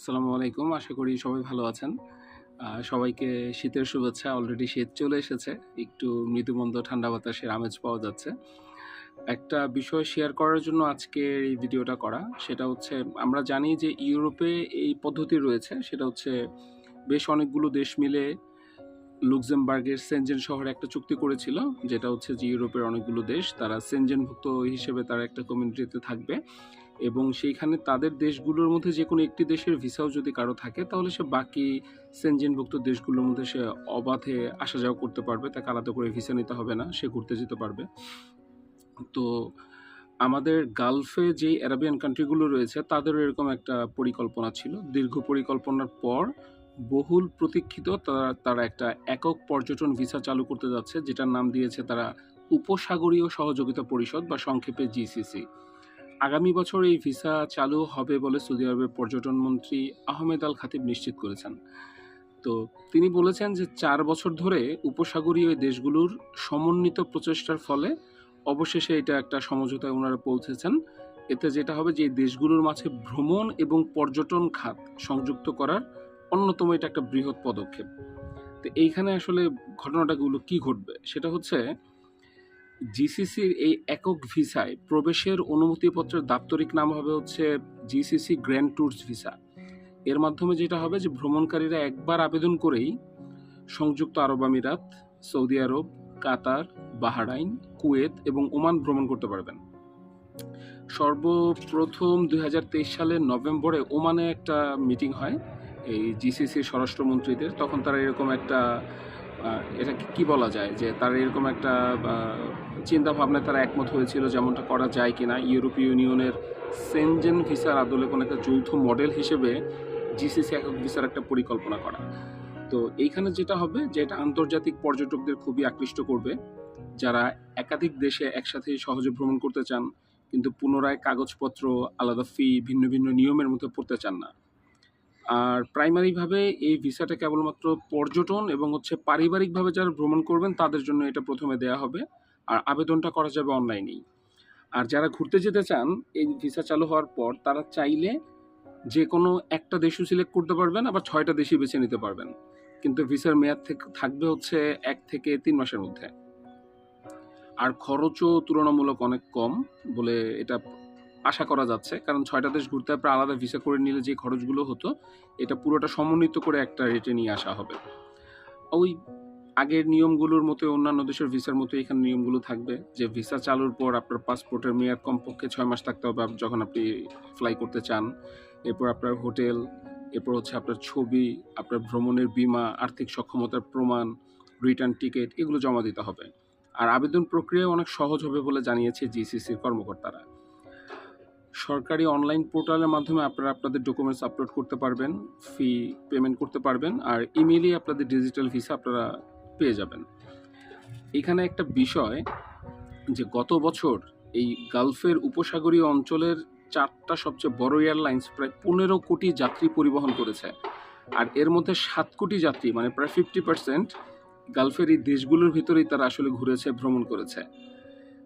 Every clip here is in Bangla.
আসসালামু আলাইকুম। আশা করি সবাই ভালো আছেন। সবাইকে শীতের শুভেচ্ছা। অলরেডি শীত চলে এসেছে। একটু মৃদুমন্দ ঠান্ডা বাতাসের আমেজ পাওয়া যাচ্ছে। একটা বিষয় শেয়ার করার জন্য আজকে এই ভিডিওটা করা, সেটা হচ্ছে আমরা জানি যে ইউরোপে এই পদ্ধতি রয়েছে। সেটা হচ্ছে বেশ অনেকগুলো দেশ মিলে লুক্সেমবার্গের সেনজেন শহরে একটা চুক্তি করেছিল, যেটা হচ্ছে যে ইউরোপের অনেকগুলো দেশ, তারা সেনজেনভুক্ত হিসেবে তারা একটা কমিউনিটিতে থাকবে। এবং সেইখানে তাদের দেশগুলোর মধ্যে যে কোনো একটি দেশের ভিসাও যদি কারও থাকে, তাহলে সে বাকি সেনজেনভুক্ত দেশগুলোর মধ্যে সে অবাধে আসা যাওয়া করতে পারবে, তাকে আলাদা করে ভিসা নিতে হবে না, সে ঘুরতে যেতে পারবে। তো আমাদের গালফে যে অ্যারাবিয়ান কান্ট্রিগুলো রয়েছে, তাদেরও এরকম একটা পরিকল্পনা ছিল। দীর্ঘ পরিকল্পনার পর বহুল প্রতীক্ষিত তারা তারা একটা একক পর্যটন ভিসা চালু করতে যাচ্ছে, যেটার নাম দিয়েছে তারা উপসাগরীয় সহযোগিতা পরিষদ বা সংক্ষেপে জিসিসি। আগামী বছর এই ভিসা চালু হবে বলে সৌদি আরবের পর্যটন মন্ত্রী আহমেদ আল খাতিব নিশ্চিত করেছেন। তো তিনি বলেছেন যে চার বছর ধরে উপসাগরীয় দেশগুলোর সমন্বিত প্রচেষ্টার ফলে অবশেষে এটা একটা সমঝোতায় ওনারা পৌঁছেছেন। এতে যেটা হবে যে দেশগুলোর মাঝে ভ্রমণ এবং পর্যটন খাত সংযুক্ত করার অন্যতম এটা একটা বৃহৎ পদক্ষেপ। তো এইখানে আসলে ঘটনাটাগুলো কি ঘটবে? সেটা হচ্ছে জিসিসির এই একক ভিসায় প্রবেশের অনুমতিপত্রের দাপ্তরিক নাম হবে হচ্ছে জিসিসি গ্র্যান্ড ট্যুরস ভিসা। এর মাধ্যমে যেটা হবে যে ভ্রমণকারীরা একবার আবেদন করেই সংযুক্ত আরব আমিরাত, Saudi Arab, Qatar, Bahrain, Kuwait এবং ওমান ভ্রমণ করতে পারবেন। সর্বপ্রথম দু হাজার তেইশ সালের নভেম্বরে ওমানে একটা মিটিং হয় এই জিসিসির স্বরাষ্ট্রমন্ত্রীদের। তখন তারা এরকম একটা এটাকে কি বলা যায়? যে তারা এরকম একটা চিন্তা ভাবনায় তারা একমত হয়েছিল যেমনটা করা যায় কিনা। ইউরোপীয় ইউনিয়নের সেনজেন ভিসার আদলে কোনো একটা যৌথ মডেল হিসেবে জিসিসি একক ভিসার একটা পরিকল্পনা করা। তো এইখানে যেটা হবে যে এটা আন্তর্জাতিক পর্যটকদের খুবই আকৃষ্ট করবে। যারা একাধিক দেশে একসাথে সহজে ভ্রমণ করতে চান, কিন্তু পুনরায় কাগজপত্র, আলাদা ফি ভিন্ন ভিন্ন নিয়মের মধ্যে পড়তে চান না। আর প্রাইমারিভাবে এই ভিসাটা কেবলমাত্র পর্যটন এবং হচ্ছে পারিবারিকভাবে যারা ভ্রমণ করবেন, তাদের জন্য এটা প্রথমে দেয়া হবে। আর আবেদনটা করা যাবে অনলাইনেই। আর যারা ঘুরতে যেতে চান, এই ভিসা চালু হওয়ার পর তারা চাইলে যে কোনো একটা দেশও সিলেক্ট করতে পারবেন, আবার ছয়টা দেশই বেছে নিতে পারবেন। কিন্তু ভিসার মেয়াদ থেকে থাকবে হচ্ছে এক থেকে তিন মাসের মধ্যে। আর খরচও তুলনামূলক অনেক কম বলে এটা আশা করা যাচ্ছে। কারণ ছয়টা দেশ ঘুরতে আপনার আলাদা ভিসা করে নিলে যে খরচগুলো হতো, এটা পুরোটা সমন্বিত করে একটা রেটে নিয়ে আসা হবে। ওই আগের নিয়মগুলোর মতো অন্যান্য দেশের ভিসার মতো এখানে নিয়মগুলো থাকবে। যে ভিসা চালুর পর আপনার পাসপোর্টের মেয়াদ কমপক্ষে ছয় মাস থাকতে হবে যখন আপনি ফ্লাই করতে চান। এরপর আপনার হোটেল, এরপর হচ্ছে আপনার ছবি, আপনার ভ্রমণের বিমা, আর্থিক সক্ষমতার প্রমাণ রিটার্ন টিকিট এগুলো জমা দিতে হবে। আর আবেদন প্রক্রিয়া অনেক সহজ হবে বলে জানিয়েছে জিসিসির কর্মকর্তারা। সরকারি অনলাইন পোর্টালের মাধ্যমে আপনারা আপনাদের ডকুমেন্টস আপলোড করতে পারবেন ফি পেমেন্ট করতে পারবেন, আর ইমেইলে আপনাদের ডিজিটাল ভিসা আপনারা পেয়ে যাবেন। এখানে একটা বিষয় যে গত বছর এই গালফের উপসাগরীয় অঞ্চলের চারটা সবচেয়ে বড় এয়ারলাইন্স প্রায় পনেরো কোটি যাত্রী পরিবহন করেছে। আর এর মধ্যে সাত কোটি যাত্রী মানে প্রায় ফিফটি পার্সেন্ট গালফের এই দেশগুলোর ভিতরেই তারা আসলে ঘুরেছে, ভ্রমণ করেছে।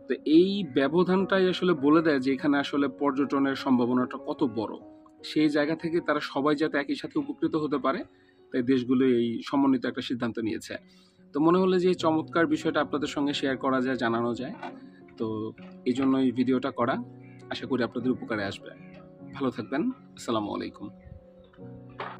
তো এই ব্যবধানটাই আসলে বলে দেয় যে এখানে আসলে পর্যটনের সম্ভাবনাটা কত বড়। সেই জায়গা থেকে তারা সবাই যাতে একই সাথে উপকৃত হতে পারে, তাই দেশগুলো এই সমন্বিত একটা সিদ্ধান্ত নিয়েছে। তো মনে হলো যে চমৎকার বিষয়টা আপনাদের সঙ্গে শেয়ার করা যায়, জানানো যায়। তো এই জন্য এই ভিডিওটা করা। আশা করি আপনাদের উপকারে আসবে। ভালো থাকবেন। আসসালামু আলাইকুম।